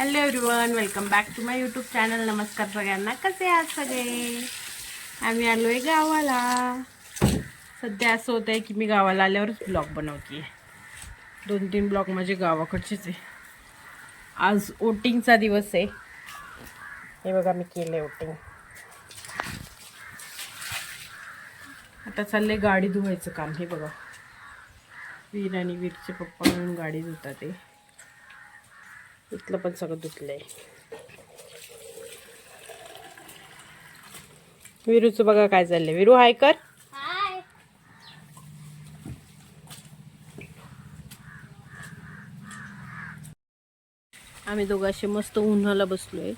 Hello everyone welcome back to my YouTube channel. नमस्कार सगळ्यांना. कसे आहात सगळे? आम्ही आलो आहे गावाला. सध्या असं होतं आहे की मी गावाला आल्यावरच ब्लॉग बनवते दोन तीन ब्लॉग माझे गावाकडचेच आहे. आज वोटिंगचा दिवस आहे. हे बघा मी केलं आहे वोटिंग आता चाललंय गाडी धुवायचं काम हे बघा. वीर आणि वीरचे पप्पा म्हणून गाडी धुतात ते इथलं पण सगळं धुतलंय. विरूचं बघा काय चाललंय. विरू हाय कर. आम्ही दोघांशी मस्त उन्हाला बसलोय.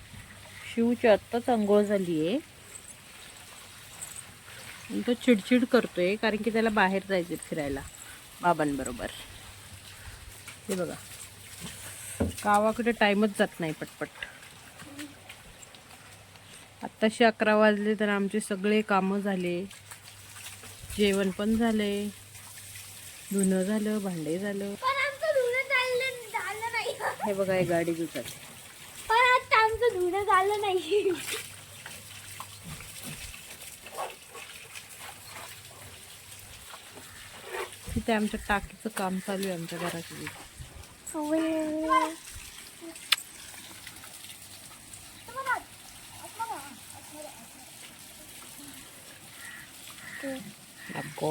शिवची आत्ताच आंघोळ झाली आहे तो चिडचिड करतोय कारण की त्याला बाहेर जायचं फिरायला. बाबांबरोबर. हे बघा. गावाकडे टाईमच जात नाही पटपट. आत्ताशी अकरा वाजले तर आमचे सगळे कामं झाले. जेवण पण झाले. धुणं झालं भांडे झालं. पण आमचं धुणं झालं झालं नाही. हे बघा हे गाडी दुचात पण आता आमचं धुणं झालं नाही. तिथे आमच्या टाकीचं काम चालू आहे आमच्या घराच्या तिथे. नको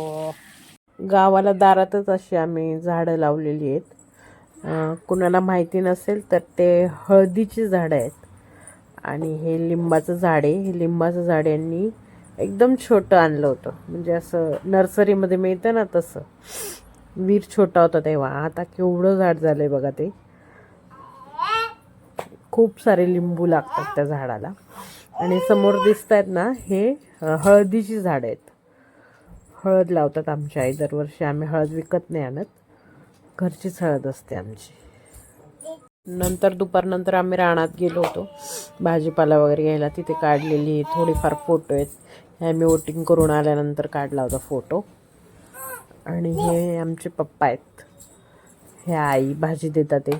गावाला दारातच अशी आम्ही झाडं लावलेली आहेत. कुणाला माहिती नसेल तर ते हळदीची झाडं आहेत. आणि हे लिंबाचं झाड आहे. हे लिंबाचं झाड यांनी एकदम छोटं आणलं होतं. म्हणजे असं नर्सरीमध्ये मिळतं ना तसं. वीर छोटा होता तेव्हा. आता केवढं झाड झालं आहे बघा ते. खूप सारे लिंबू लागतात त्या झाडाला. आणि समोर दिसत आहेत ना हे हळदीची झाडं आहेत. हळद लावतात आमच्या आई. दरवर्षी आम्ही हळद विकत नाही आणत. घरचीच हळद असते आमची. नंतर दुपारनंतर आम्ही रानात गेलो होतो. भाजीपाला वगैरे घ्यायला तिथे काढलेली. थोडीफार फोटो आहेत. हे आम्ही वोटिंग करून आल्यानंतर काढला होता फोटो. आणि हे आमचे पप्पा आहेत. हे आई भाजी देतात ते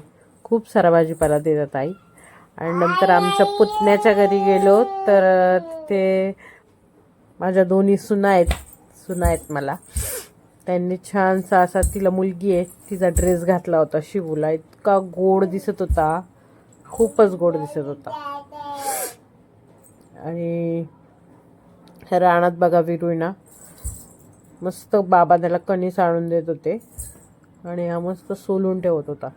खूप सारा भाजीपाला देतात आई. आणि नंतर आमच्या पुतण्याच्या घरी गेलो तर तिथे माझ्या दोन्ही सुना आहेत. सुना आहेत मला. त्यांनी छानसा असा तिला मुलगी आहे तिचा ड्रेस घातला होता शिवूला इतका गोड दिसत होता. खूपच गोड दिसत होता. आणि रानात बघा विरुईना. मस्त बाबा त्याला कणीस आणून देत होते. आणि हा मस्त सोलून ठेवत होता.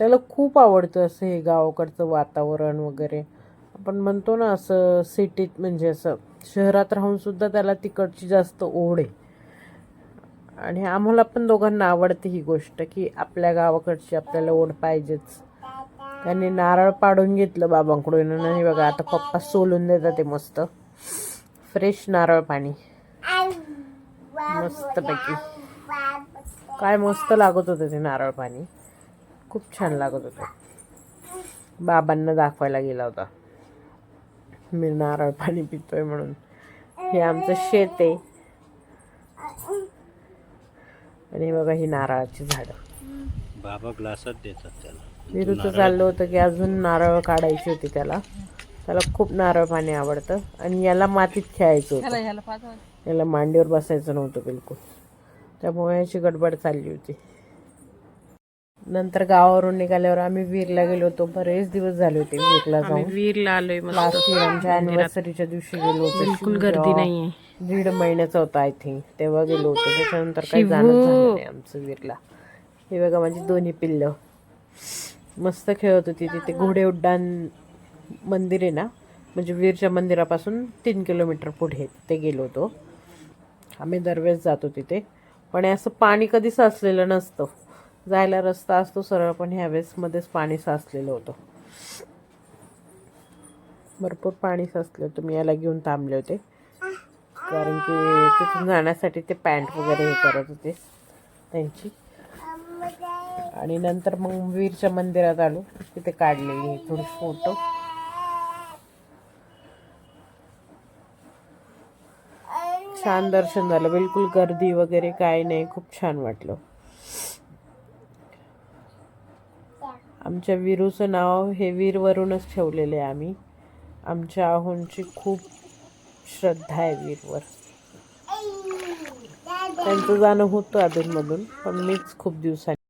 त्याला खूप आवडतं असं हे गावाकडचं वातावरण वगैरे. आपण म्हणतो ना असं सिटीत म्हणजे असं शहरात राहून सुद्धा त्याला तिकडची जास्त ओढ आहे. आणि आम्हाला पण दोघांना आवडते ही गोष्ट की आपल्या गावाकडची आपल्याला ओढ पाहिजेच. त्यांनी नारळ पाडून घेतलं बाबांकडून आणि बघा आता पप्पा सोलून देतात ते मस्त. फ्रेश नारळ पाणी. मस्तपैकी. काय मस्त लागत होतं ते नारळ पाणी. खूप छान लागत होतं. बाबांना दाखवायला गेला होता. मी नारळ पाणी पितोय म्हणून. हे आमचं शेत आहे. आणि बघा ही नारळाची झाडं. बाबा ग्लासात देतात त्याला. विरुचं चाललं होतं की अजून नारळ काढायची होती त्याला. त्याला खूप नारळ पाणी आवडतं. आणि याला मातीत खेळायचं होतं. याला मांडीवर बसायचं नव्हतं बिलकुल. त्यामुळे याची गडबड चालली होती. नंतर गावावरून निघाल्यावर आम्ही वीरला गेलो होतो. बरेच दिवस झाले होते वीरला जाऊन. वीरला आलोय लास्ट इयर आमच्या अॅनिव्हर्सरीच्या दिवशी गेलो होतो. बिलकुल गर्दी नाहीये. दीड महिन्याचा होता आय थिंक तेव्हा गेलो होतो. त्याच्यानंतर काही जाणं झालं नाही आमचं वीरला. हे बघा माझी दोन्ही पिल्लं. मस्त खेळत होती तिथे घोडे उड्डाण मंदिर आहे ना? म्हणजे वीरच्या मंदिरापासून तीन किलोमीटर पुढे ते गेलो होतो. आम्ही दरवेळेस जातो तिथे. पण हे असं पाणी कधी साचलेलं नसतं. जायला रस्ता असतो सरळ पण ह्या वेळेसमध्येच पाणी साचलेलं होतं. भरपूर पाणी साचलं होतं. मी याला घेऊन थांबले होते. कारण की तिथून जाण्यासाठी ते पॅन्ट वगैरे हे करत होते त्यांची. आणि नंतर मग वीरच्या मंदिरात आलो. तिथे काढलेली थोडी फोटो. छान दर्शन झालं. बिलकुल गर्दी वगैरे काही नाही. खूप छान वाटलं. आमच्या वीरूचं नाव हे वीरवरूनच ठेवलेले आहे आम्ही. आमच्या आहोंची खूप श्रद्धा आहे वीरवर. त्यांचं जाणं होतं अधूनमधून पण मीच खूप दिवसांनी